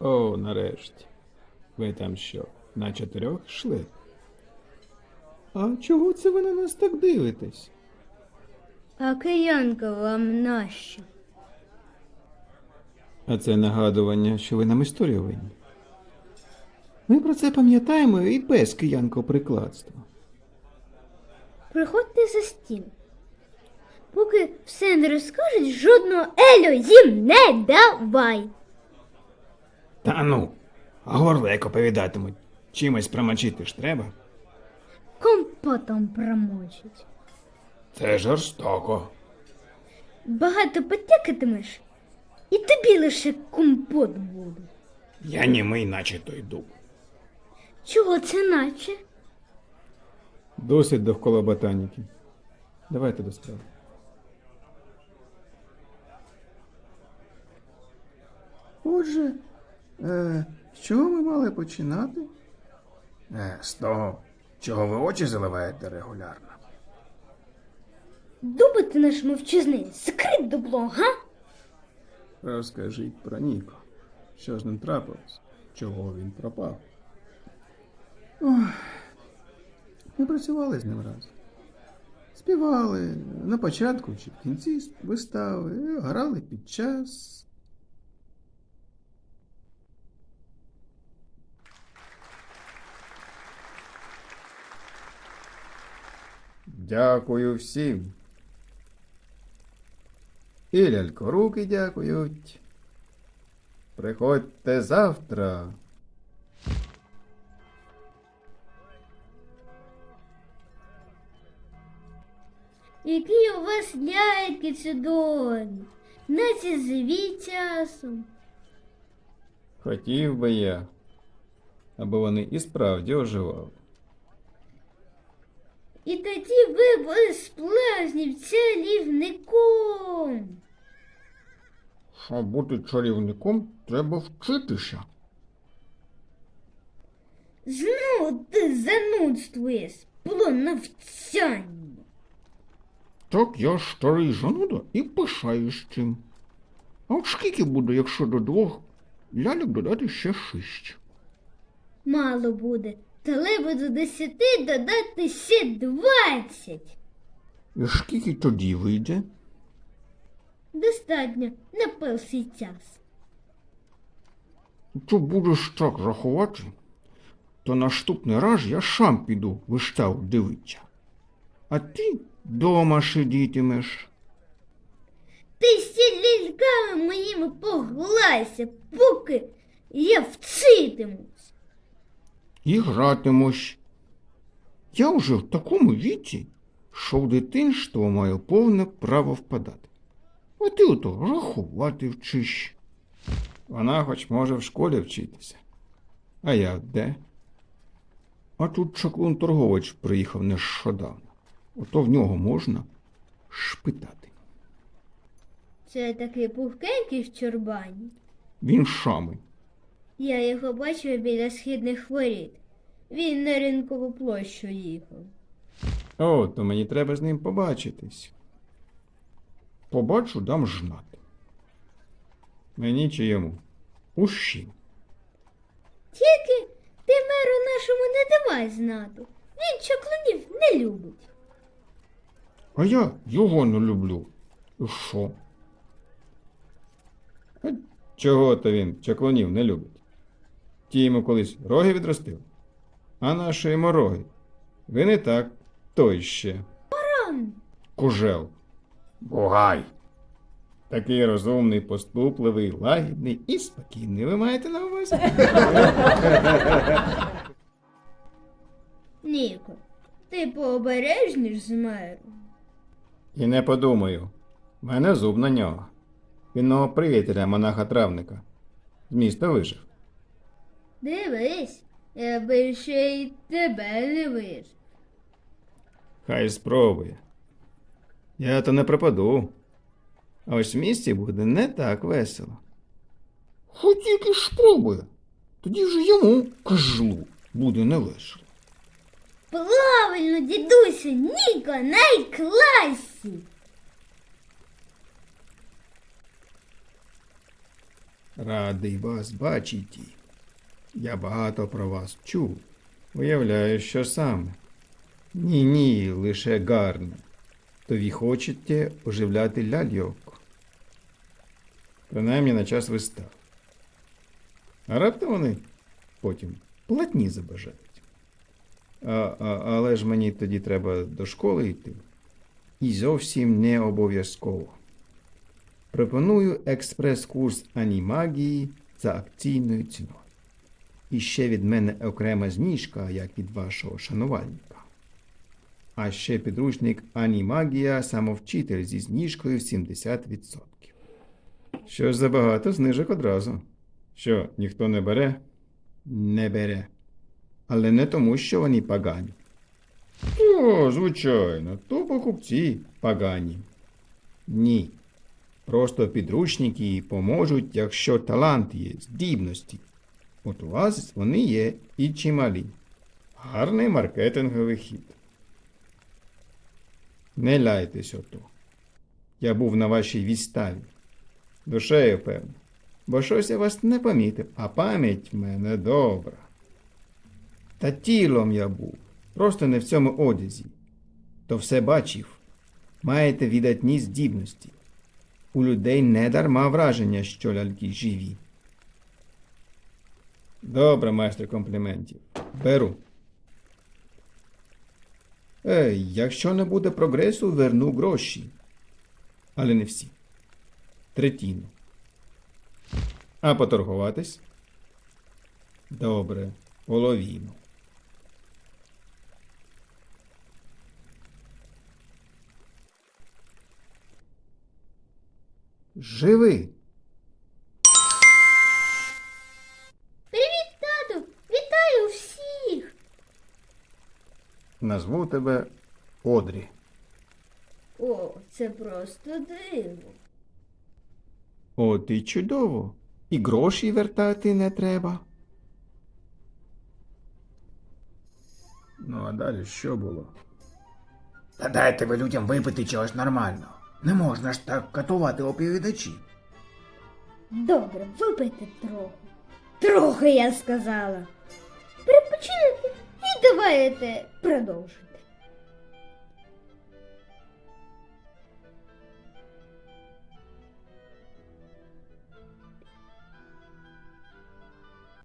О, нарешті. Ви там що, на чотирьох йшли? А чого це ви на нас так дивитесь? А киянка вам нащо? А це нагадування, що ви нам історію винні. Ми про це пам'ятаємо і без киянкоприкладства. Приходьте за стіл. Поки все не розкажуть, жодного Елю їм не давай. Та ну, а горло як оповідатимуть. Чимось промочити ж треба. Компотом промочить. Це жорстоко. Багато потякатимеш, і тобі лише компот буде. Я німий, наче той дуб. Чого це наче? Досить довкола ботаніки. Давайте до справи. Отже, е, з чого ми мали починати? Е, з того, чого ви очі заливаєте регулярно. Дуби ти наш мовчазний, закрить дубло, га? Розкажіть про Ніко. Що з ним трапилось? Чого він пропав? Ох, ми працювали з ним разом. Співали на початку чи в кінці вистави, грали під час. Дякую всім. І лялькоруки дякують. Приходьте завтра. Які у вас ляльки чудові, наче живі часом. Хотів би я, аби вони і справді оживали. І тоді ви були справжнім чарівником. Щоб бути чарівником, треба вчитися. Знову ти занудствуєш, було навчання. Так я ж старий зануда і пишаюсь цим. А от скільки буде, якщо до двох ляльок додати ще шість? Мало буде. Треба до десяти додати ще двадцять. І скільки тоді вийде? Достатньо на перший час. То будеш так рахувати, то наступний раз я сам піду виставу дивитися. А ти дома сидітимеш. Ти ще ляльками моїми поглайся, поки я вчитимусь. І гратимось. Я вже в такому віці, що в дитинство маю повне право впадати. А ти ото рахувати вчиш. Вона хоч може в школі вчитися. А я де? А тут чаклун торговець приїхав нещодавно. Ото в нього можна шпитати. Це такий пухкенький в чорбані. Він шами. Я його бачив біля східних воріт. Він на ринкову площу їхав. О, то мені треба з ним побачитись. Побачу, дам знати. Мені чи йому? Усім. Тільки ти меру нашому не давай знати. Він чаклунів не любить. А я його не люблю. І що? Чого то він чаклунів не любить? Ті йому колись роги відростив, а наші йому роги. Ви не так, той ще. Кожел. Бугай. Такий розумний, поступливий, лагідний і спокійний. Ви маєте на увазі? Ніко, ти пообережніш з мером. І не подумаю. В мене зуб на нього. Він мого приятеля, монаха травника. З міста вижив. Дивись, я би ще й тебе не вижив. Хай спробує. Я то не пропаду. А ось в місті буде не так весело. Хоч тільки спробує. Тоді вже йому, козлу, буде невесело. Правильно, дідусю, Ніко найкласі. Радий вас бачити. Я багато про вас чув. Уявляю, що саме. Ні, ні, лише гарно. То ви хочете оживляти ляльок. Принаймні на час вистав. А раптом вони потім платні забажають. А, а, але ж мені тоді треба до школи йти. І зовсім не обов'язково. Пропоную експрес-курс анімагії за акційною ціною. І ще від мене окрема зніжка, як від вашого шанувальника. А ще підручник Анімагія самовчитель зі зніжкою в 70%. Що ж забагато знижок одразу. Що, ніхто не бере? Не бере. Але не тому, що вони погані. О, звичайно, то покупці погані. Ні. Просто підручники поможуть, якщо талант є, здібності. От у вас вони є і чималі. Гарний маркетинговий хід. Не ляйтесь ото. Я був на вашій відставі. Душею, певно. Бо щось я вас не помітив, а пам'ять в мене добра. Та тілом я був, просто не в цьому одязі. То все бачив. Маєте віддатні здібності. У людей не дарма враження, що ляльки живі. Добре, майстер компліментів. Беру. Ей, якщо не буде прогресу, верну гроші. Але не всі. Третіну. А поторгуватись? Добре, половину. Живи. Назву тебе Одрі. О, це просто диво. От і чудово. І гроші вертати не треба. Ну а далі що було? Та дайте ви людям випити чогось нормального. Не можна ж так катувати оповідачів. Добре, випийте трохи. Трохи, я сказала. Перепочинете і давайте продовжити.